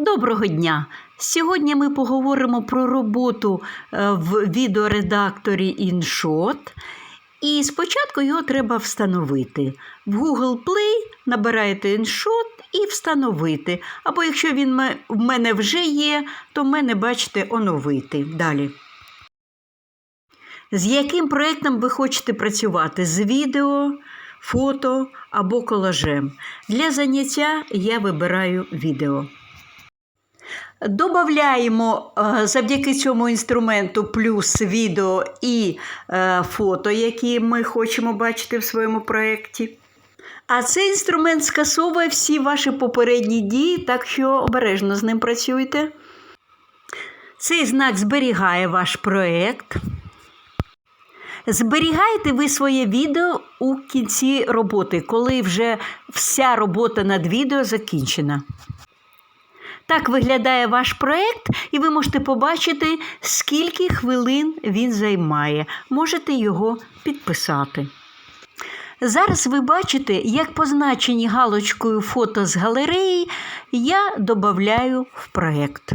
Доброго дня! Сьогодні ми поговоримо про роботу е, в відеоредакторі InShot. І спочатку його треба встановити. В Google Play набираєте InShot і встановити. Або якщо він в мене вже є, то в мене, бачите, оновити. Далі. З яким проєктом ви хочете працювати? З відео, фото або колажем. Для заняття я вибираю відео. Добавляємо е, завдяки цьому інструменту плюс відео і е, фото, які ми хочемо бачити в своєму проєкті. А цей інструмент скасовує всі ваші попередні дії, так що обережно з ним працюйте. Цей знак зберігає ваш проєкт. Зберігаєте ви своє відео у кінці роботи, коли вже вся робота над відео закінчена. Так виглядає ваш проєкт, і ви можете побачити, скільки хвилин він займає. Можете його підписати. Зараз ви бачите, як позначені галочкою фото з галереї я додаю в проєкт.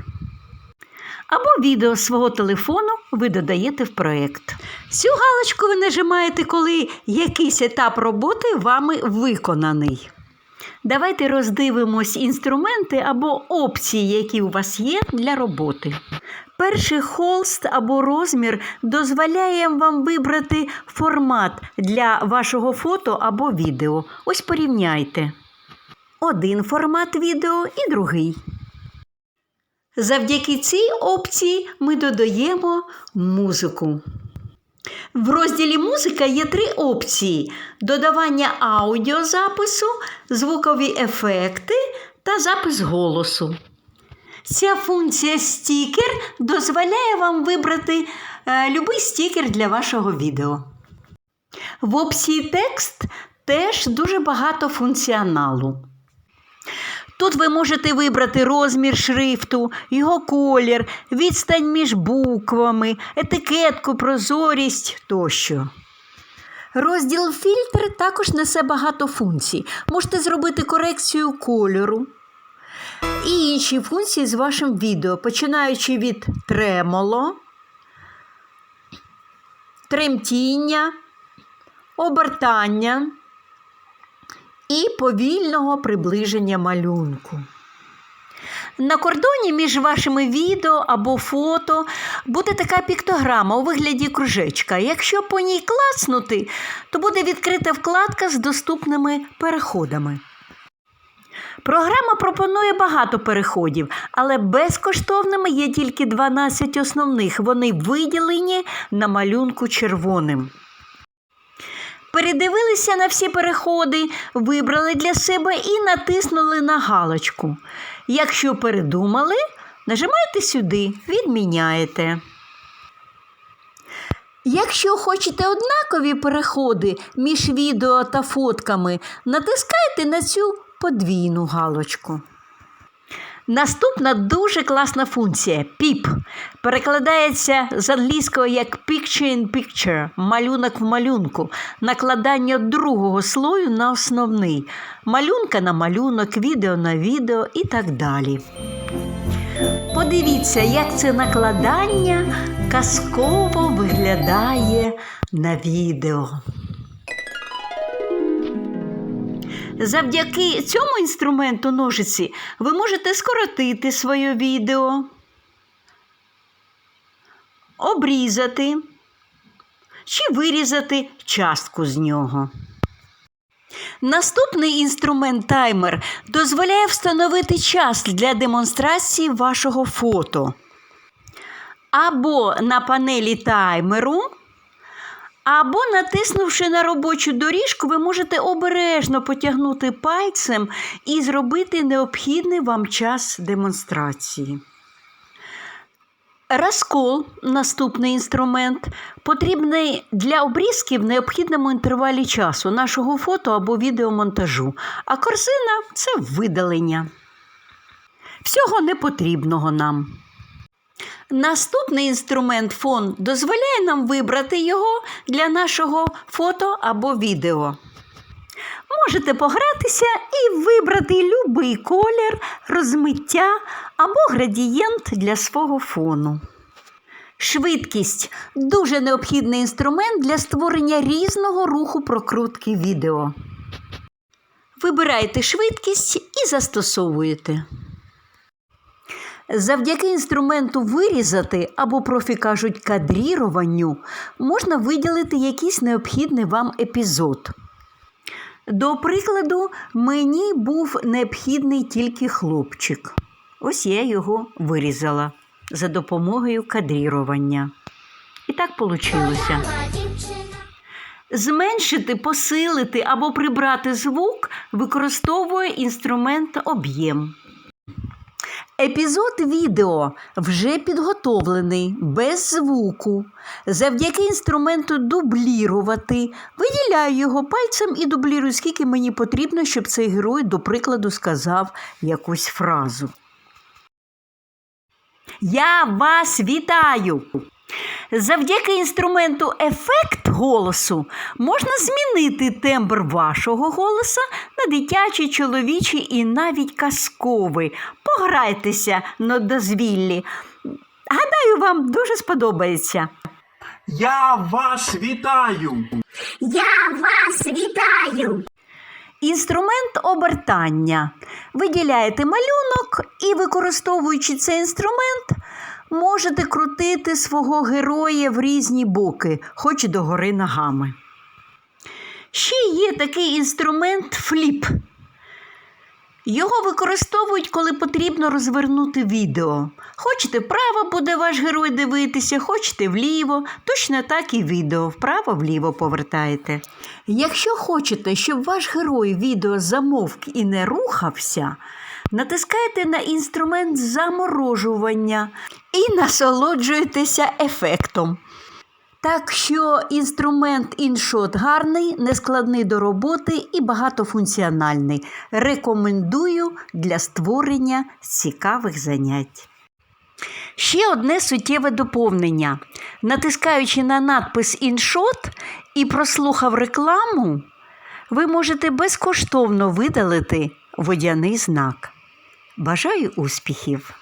Або відео свого телефону ви додаєте в проєкт. Цю галочку ви нажимаєте, коли якийсь етап роботи вами виконаний. Давайте роздивимось інструменти або опції, які у вас є для роботи. Перший холст або розмір дозволяє вам вибрати формат для вашого фото або відео. Ось порівняйте. Один формат відео і другий. Завдяки цій опції ми додаємо музику. В розділі Музика є три опції: додавання аудіозапису, звукові ефекти та запис голосу. Ця функція стікер дозволяє вам вибрати е, любий стікер для вашого відео. В опції текст теж дуже багато функціоналу. Тут ви можете вибрати розмір шрифту, його колір, відстань між буквами, етикетку, прозорість тощо. Розділ фільтр також несе багато функцій. Можете зробити корекцію кольору і інші функції з вашим відео, починаючи від тремоло, тремтіння, обертання і повільного приближення малюнку. На кордоні між вашими відео або фото буде така піктограма у вигляді кружечка. Якщо по ній клацнути, то буде відкрита вкладка з доступними переходами. Програма пропонує багато переходів, але безкоштовними є тільки 12 основних. Вони виділені на малюнку червоним. Передивилися на всі переходи, вибрали для себе і натиснули на галочку. Якщо передумали, нажимаєте сюди, відміняєте. Якщо хочете однакові переходи між відео та фотками, натискайте на цю подвійну галочку. Наступна дуже класна функція PIP. Перекладається з англійського як Picture in Picture, малюнок в малюнку, накладання другого слою на основний, малюнка на малюнок, відео на відео і так далі. Подивіться, як це накладання казково виглядає на відео. Завдяки цьому інструменту ножиці ви можете скоротити своє відео, обрізати чи вирізати частку з нього. Наступний інструмент таймер дозволяє встановити час для демонстрації вашого фото. Або на панелі таймеру. Або, натиснувши на робочу доріжку, ви можете обережно потягнути пальцем і зробити необхідний вам час демонстрації. Розкол наступний інструмент, потрібний для обрізки в необхідному інтервалі часу нашого фото або відеомонтажу, а корзина це видалення. Всього непотрібного нам. Наступний інструмент фон дозволяє нам вибрати його для нашого фото або відео. Можете погратися і вибрати будь-який колір, розмиття або градієнт для свого фону. Швидкість дуже необхідний інструмент для створення різного руху прокрутки відео. Вибирайте швидкість і застосовуєте. Завдяки інструменту вирізати або профі кажуть кадріруванню можна виділити якийсь необхідний вам епізод. До прикладу, мені був необхідний тільки хлопчик. Ось я його вирізала за допомогою кадрірування. І так вийшло. Зменшити, посилити або прибрати звук використовує інструмент об'єм. Епізод відео вже підготовлений без звуку. Завдяки інструменту дублірувати виділяю його пальцем і дублірую, скільки мені потрібно, щоб цей герой, до прикладу, сказав якусь фразу. Я вас вітаю! Завдяки інструменту ефект голосу можна змінити тембр вашого голоса на дитячий, чоловічий і навіть казковий. Пограйтеся на дозвіллі. Гадаю, вам дуже сподобається. Я вас вітаю! Я вас вітаю! Інструмент обертання. Виділяєте малюнок і, використовуючи цей інструмент, можете крутити свого героя в різні боки, хоч догори ногами. Ще є такий інструмент фліп. Його використовують, коли потрібно розвернути відео. Хочете вправо буде ваш герой дивитися, хочете вліво, точно так і відео вправо-вліво повертаєте. Якщо хочете, щоб ваш герой відео замовк і не рухався, натискайте на інструмент заморожування і насолоджуєтеся ефектом. Так що інструмент іншот гарний, нескладний до роботи і багатофункціональний. Рекомендую для створення цікавих занять. Ще одне суттєве доповнення. Натискаючи на надпис іншот і прослухав рекламу, ви можете безкоштовно видалити водяний знак. Бажаю успіхів!